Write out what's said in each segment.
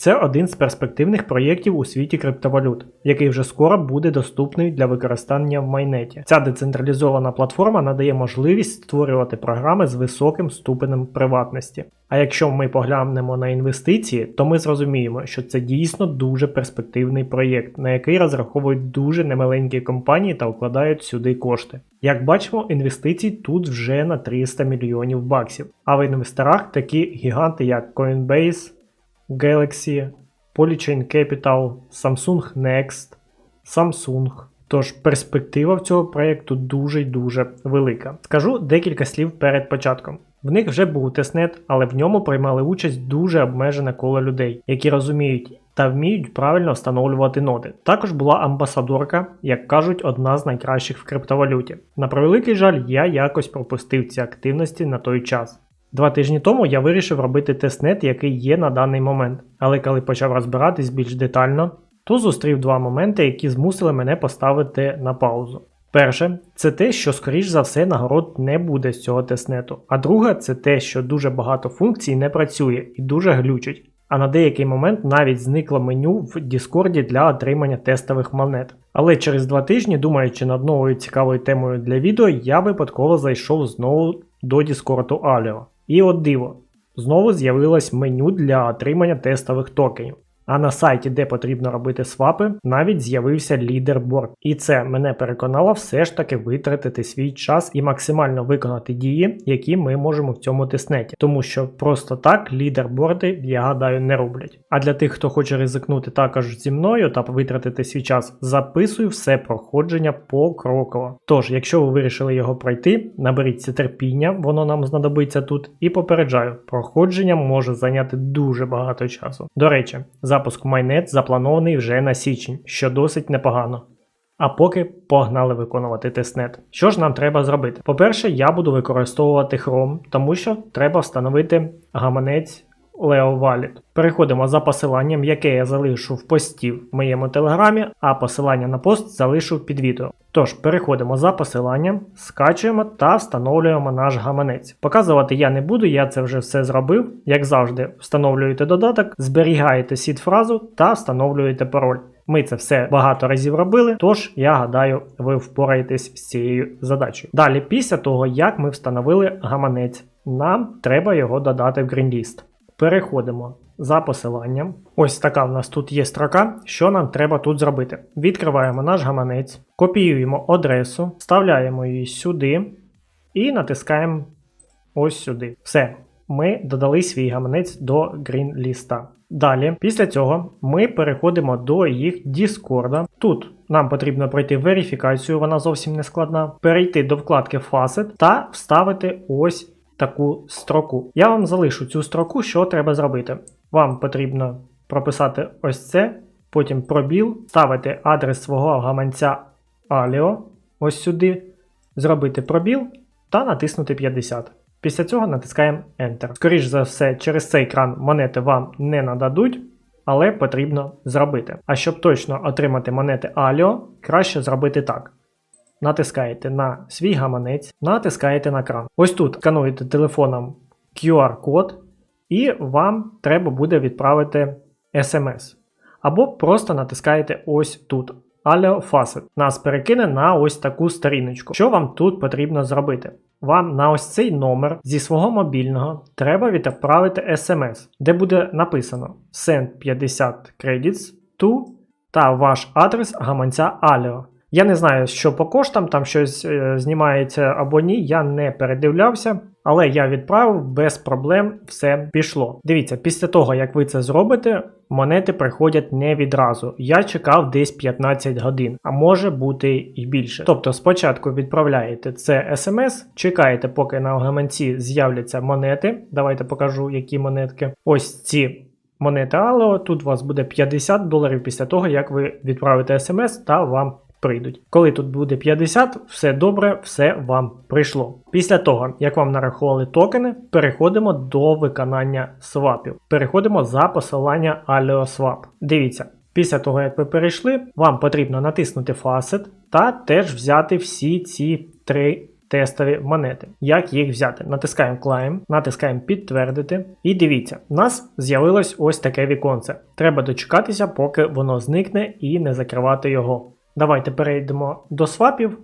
Це один з перспективних проєктів у світі криптовалют, який вже скоро буде доступний для використання в майнеті. Ця децентралізована платформа надає можливість створювати програми з високим ступенем приватності. А якщо ми поглянемо на інвестиції, то ми зрозуміємо, що це дійсно дуже перспективний проєкт, на який розраховують дуже немаленькі компанії та вкладають сюди кошти. Як бачимо, інвестицій тут вже на 300 мільйонів баксів. А в інвесторах такі гіганти, як Coinbase, Galaxy, Polychain Capital, Samsung Next, Samsung. Тож перспектива в цього проєкту дуже й дуже велика. Скажу декілька слів перед початком. В них вже був тестнет, але в ньому приймали участь дуже обмежене коло людей, які розуміють та вміють правильно встановлювати ноди. Також була амбасадорка, як кажуть, одна з найкращих в криптовалюті. На превеликий жаль, я якось пропустив ці активності на той час. Два тижні тому я вирішив робити тестнет, який є на даний момент, але коли почав розбиратись більш детально, то зустрів два моменти, які змусили мене поставити на паузу. Перше, це те, що скоріш за все нагород не буде з цього тестнету. А друге, це те, що дуже багато функцій не працює і дуже глючить. А на деякий момент навіть зникло меню в Discord для отримання тестових монет. Але через два тижні, думаючи над новою цікавою темою для відео, я випадково зайшов знову до Discord Alio. І от диво, знову з'явилось меню для отримання тестових токенів. А на сайті, де потрібно робити свапи, навіть з'явився лідерборд. І це мене переконало все ж таки витратити свій час і максимально виконати дії, які ми можемо в цьому тестнеті. Тому що просто так лідерборди, я гадаю, не роблять. А для тих, хто хоче ризикнути також зі мною та витратити свій час, записую все проходження покроково. Тож, якщо ви вирішили його пройти, наберіться терпіння, воно нам знадобиться тут, і попереджаю, проходження може зайняти дуже багато часу. До речі, запуск майнет запланований вже на січень, що досить непогано. А поки погнали виконувати тестнет. Що ж нам треба зробити? По-перше, я буду використовувати Chrome, тому що треба встановити гаманець Leo Wallet. Переходимо за посиланням, яке я залишу в пості в моєму телеграмі, а посилання на пост залишу під відео. Тож, переходимо за посиланням, скачуємо та встановлюємо наш гаманець. Показувати я не буду, я це вже все зробив. Як завжди, встановлюєте додаток, зберігаєте сід-фразу та встановлюєте пароль. Ми це все багато разів робили, тож я гадаю, ви впораєтесь з цією задачею. Далі, після того, як ми встановили гаманець, нам треба його додати в грінліст. Переходимо за посиланням. Ось така в нас тут є строка. Що нам треба тут зробити? Відкриваємо наш гаманець, копіюємо адресу, вставляємо її сюди і натискаємо ось сюди. Все. Ми додали свій гаманець до грінліста. Далі, після цього, ми переходимо до їх Discord. Тут нам потрібно пройти верифікацію, вона зовсім не складна, перейти до вкладки Facet та вставити ось таку строку. Я вам залишу цю строку, що треба зробити. Вам потрібно прописати ось це, потім пробіл, ставити адрес свого гаманця Alio, ось сюди, зробити пробіл та натиснути 50. Після цього натискаємо Enter. Скоріше за все, через цей екран монети вам не нададуть, але потрібно зробити. А щоб точно отримати монети Alio, краще зробити так. Натискаєте на свій гаманець, натискаєте на кран. Ось тут скануєте телефоном QR-код, і вам треба буде відправити SMS. Або просто натискаєте ось тут. Facet. Нас перекине на ось таку сторіночку. Що вам тут потрібно зробити? Вам на ось цей номер зі свого мобільного треба відправити SMS, де буде написано Send 50 credits to та ваш адрес гаманця Alio. Я не знаю, що по коштам, там щось е, знімається або ні, я не передивлявся, але я відправив без проблем, все пішло. Дивіться, після того, як ви це зробите, монети приходять не відразу. Я чекав десь 15 годин, а може бути і більше. Тобто спочатку відправляєте це смс, чекаєте, поки на гаманці з'являться монети. Давайте покажу, які монетки. Ось ці монети Алео. Тут у вас буде 50 доларів після того, як ви відправите смс та вам прийдуть. Коли тут буде 50, все добре, все вам прийшло. Після того, як вам нарахували токени, переходимо до виконання свапів. Переходимо за посилання AleoSwap. Дивіться. Після того, як ви перейшли, вам потрібно натиснути Facet та теж взяти всі ці три тестові монети. Як їх взяти? Натискаємо Climb, натискаємо підтвердити. І дивіться, у нас з'явилось ось таке віконце. Треба дочекатися, поки воно зникне і не закривати його. Давайте перейдемо до свапів,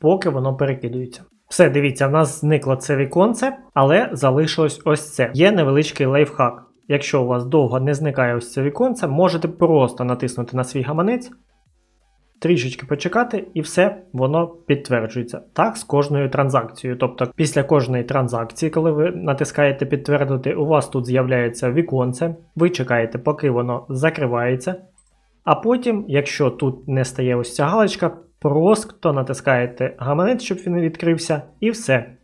поки воно перекидується. Все, дивіться, в нас зникло це віконце, але залишилось ось це. Є невеличкий лайфхак. Якщо у вас довго не зникає ось це віконце, можете просто натиснути на свій гаманець, трішечки почекати, і все, воно підтверджується. Так, з кожною транзакцією. Тобто, після кожної транзакції, коли ви натискаєте підтвердити, у вас тут з'являється віконце, ви чекаєте, поки воно закривається. А потім, якщо тут не стає ось ця галочка, просто натискаєте гаманець, щоб він відкрився, і все.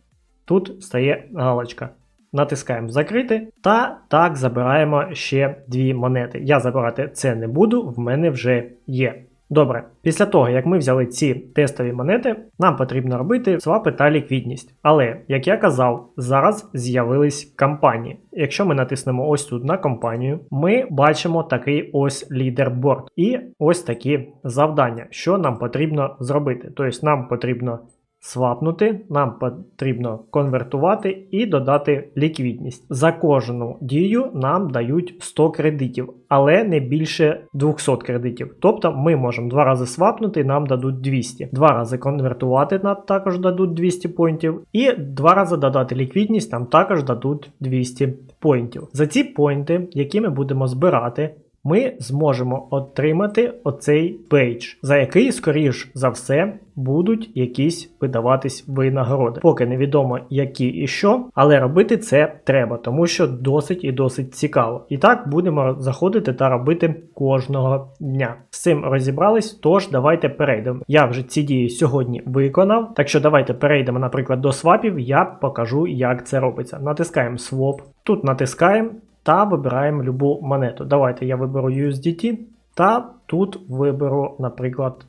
Тут стає галочка. Натискаємо закрити та так забираємо ще дві монети. Я забирати це не буду, в мене вже є. Добре, після того, як ми взяли ці тестові монети, нам потрібно робити свапи та ліквідність. Але, як я казав, зараз з'явились кампанії. Якщо ми натиснемо ось тут на компанію, ми бачимо такий ось лідерборд і ось такі завдання, що нам потрібно зробити. Тобто нам потрібно свапнути, нам потрібно конвертувати і додати ліквідність. За кожну дію нам дають 100 кредитів, але не більше 200 кредитів. Тобто ми можемо два рази свапнути, нам дадуть 200. Два рази конвертувати нам також дадуть 200 поінтів. І два рази додати ліквідність нам також дадуть 200 поінтів. За ці поінти, які ми будемо збирати, ми зможемо отримати оцей пейдж, за який, скоріш за все, будуть якісь видаватись винагороди. Поки невідомо які і що, але робити це треба, тому що досить і досить цікаво. І так будемо заходити та робити кожного дня. З цим розібрались, тож давайте перейдемо. Я вже ці дії сьогодні виконав, так що давайте перейдемо, наприклад, до свапів, я покажу, як це робиться. Натискаємо Swap, тут натискаємо та вибираємо любу монету. Давайте я виберу USDT та тут виберу, наприклад,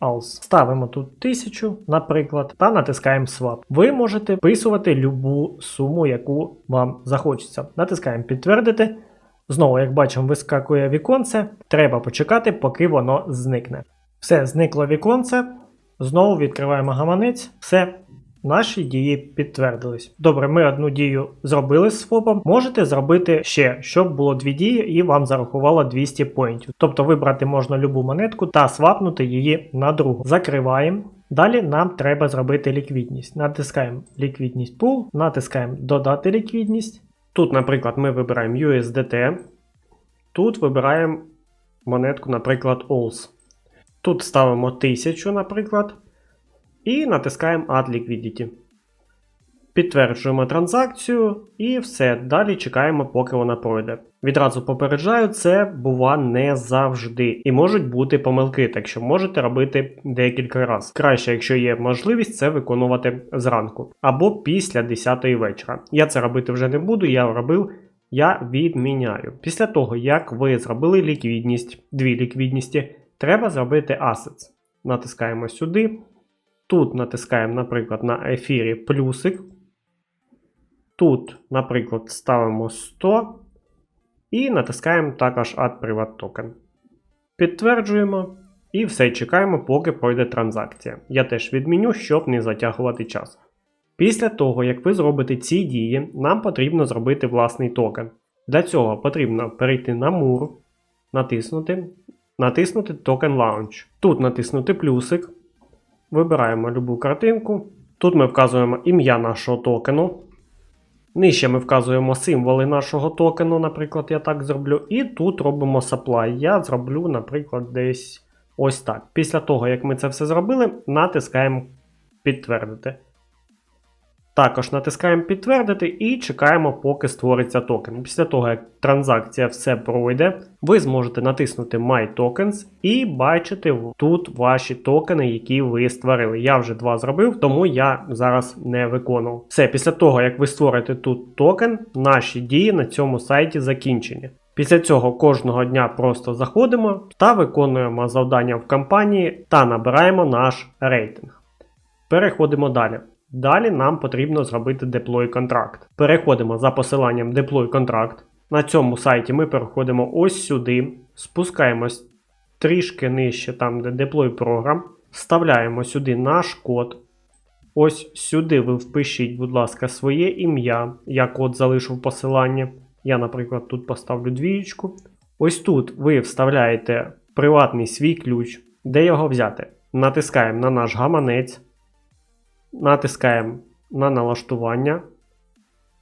ALS. Ставимо тут 1000, наприклад, та натискаємо Swap. Ви можете вписувати любу суму, яку вам захочеться. Натискаємо підтвердити. Знову, як бачимо, вискакує віконце. Треба почекати, поки воно зникне. Все, зникло віконце. Знову відкриваємо гаманець. Все, Наші дії підтвердились. Добре, ми одну дію зробили з ФОПом. Можете зробити ще, щоб було дві дії, і вам зарахувало 200 поінтів. Тобто вибрати можна любу монетку та свапнути її на другу. Закриваємо. Далі нам треба зробити ліквідність. Натискаємо ліквідність Pool, натискаємо Додати ліквідність. Тут, наприклад, ми вибираємо USDT. Тут вибираємо монетку, наприклад, OLS. Тут ставимо 1000, наприклад. І натискаємо Add Liquidity. Підтверджуємо транзакцію і все. Далі чекаємо, поки вона пройде. Відразу попереджаю, це бува не завжди. І можуть бути помилки, так що можете робити декілька разів. Краще, якщо є можливість, це виконувати зранку або після 10 вечора. Я це робити вже не буду, я робив. Я відміняю. Після того, як ви зробили ліквідність, дві ліквідності, треба зробити Assets. Натискаємо сюди. Тут натискаємо, наприклад, на ефірі плюсик. Тут, наприклад, ставимо 100 і натискаємо також Add Private Token. Підтверджуємо і все чекаємо, поки пройде транзакція. Я теж відміню, щоб не затягувати час. Після того, як ви зробите ці дії, нам потрібно зробити власний токен. Для цього потрібно перейти на мур, натиснути, натиснути Token Launch. Тут натиснути плюсик. Вибираємо любу картинку. Тут ми вказуємо ім'я нашого токену. Нижче ми вказуємо символи нашого токену, наприклад, я так зроблю. І тут робимо supply. Я зроблю, наприклад, десь ось так. Після того, як ми це все зробили, натискаємо підтвердити. Також натискаємо підтвердити і чекаємо, поки створиться токен. Після того, як транзакція все пройде, ви зможете натиснути My Tokens і бачити тут ваші токени, які ви створили. Я вже два зробив, тому я зараз не виконував. Все, після того, як ви створите тут токен, наші дії на цьому сайті закінчені. Після цього кожного дня просто заходимо та виконуємо завдання в кампанії та набираємо наш рейтинг. Переходимо далі. Далі нам потрібно зробити деплой контракт. Переходимо за посиланням деплой контракт. На цьому сайті ми переходимо ось сюди, спускаємось трішки нижче, там де деплой програм, вставляємо сюди наш код. Ось сюди ви впишіть, будь ласка, своє ім'я. Я код залишу в посиланні. Я, наприклад, тут поставлю двієчку. Ось тут ви вставляєте приватний свій ключ, де його взяти. Натискаємо на наш гаманець, натискаємо на налаштування,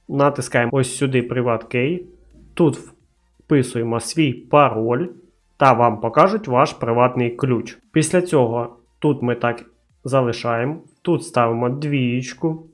натискаємо ось сюди Privat Key. Тут вписуємо свій пароль та вам покажуть ваш приватний ключ. Після цього тут ми так залишаємо, тут ставимо двієчку,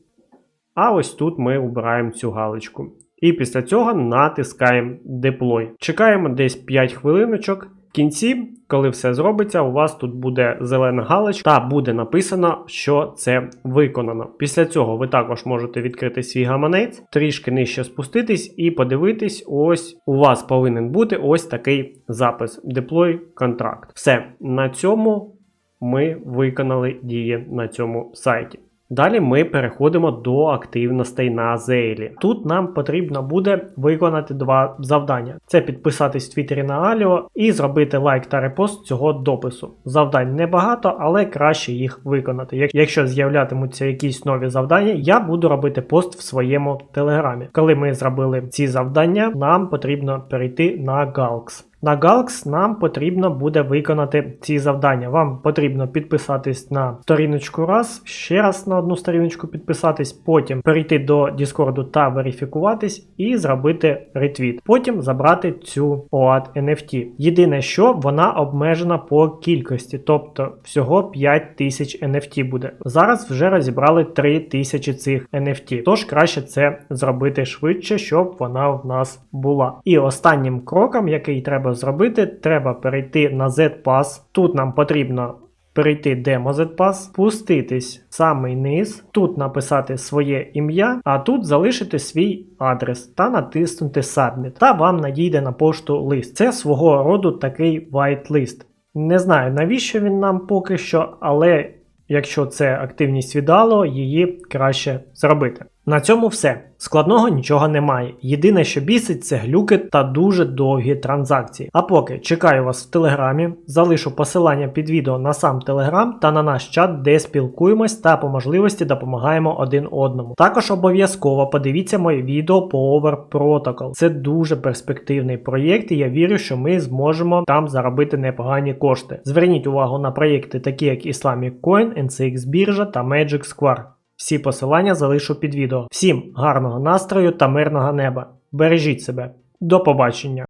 а ось тут ми обираємо цю галочку. І після цього натискаємо Deploy. Чекаємо десь 5 хвилиночок. Кінці, коли все зробиться, у вас тут буде зелена галочка та буде написано, що це виконано. Після цього ви також можете відкрити свій гаманець, трішки нижче спуститись і подивитись, ось у вас повинен бути ось такий запис Deploy контракт. Все, на цьому ми виконали дії на цьому сайті. Далі ми переходимо до активностей на Зейлі. Тут нам потрібно буде виконати два завдання: це підписатись в Твіттері на Аліо і зробити лайк та репост цього допису. Завдань небагато, але краще їх виконати. Якщо з'являтимуться якісь нові завдання, я буду робити пост в своєму телеграмі. Коли ми зробили ці завдання, нам потрібно перейти на Galx. На Galx нам потрібно буде виконати ці завдання. Вам потрібно підписатись на сторіночку раз, ще раз на одну сторіночку підписатись, потім перейти до Discord та верифікуватись і зробити ретвіт. Потім забрати цю OAT NFT. Єдине, що вона обмежена по кількості, тобто всього 5000 NFT буде. Зараз вже розібрали 3000 цих NFT. Тож краще це зробити швидше, щоб вона в нас була. І останнім кроком, який треба зробити, треба перейти на Z-Pass. Тут нам потрібно перейти демо Z-Pass, спуститись в самий низ, тут написати своє ім'я, а тут залишити свій адрес та натиснути Submit. Та вам надійде на пошту лист. Це свого роду такий white list. Не знаю навіщо він нам поки що, але якщо це активність віддало, її краще зробити. На цьому все. Складного нічого немає. Єдине, що бісить, це глюки та дуже довгі транзакції. А поки чекаю вас в телеграмі, залишу посилання під відео на сам телеграм та на наш чат, де спілкуємось та по можливості допомагаємо один одному. Також обов'язково подивіться моє відео по Over Protocol. Це дуже перспективний проєкт, і я вірю, що ми зможемо там заробити непогані кошти. Зверніть увагу на проєкти, такі як Islamic Coin, NCX біржа та Magic Square. Всі посилання залишу під відео. Всім гарного настрою та мирного неба. Бережіть себе. До побачення!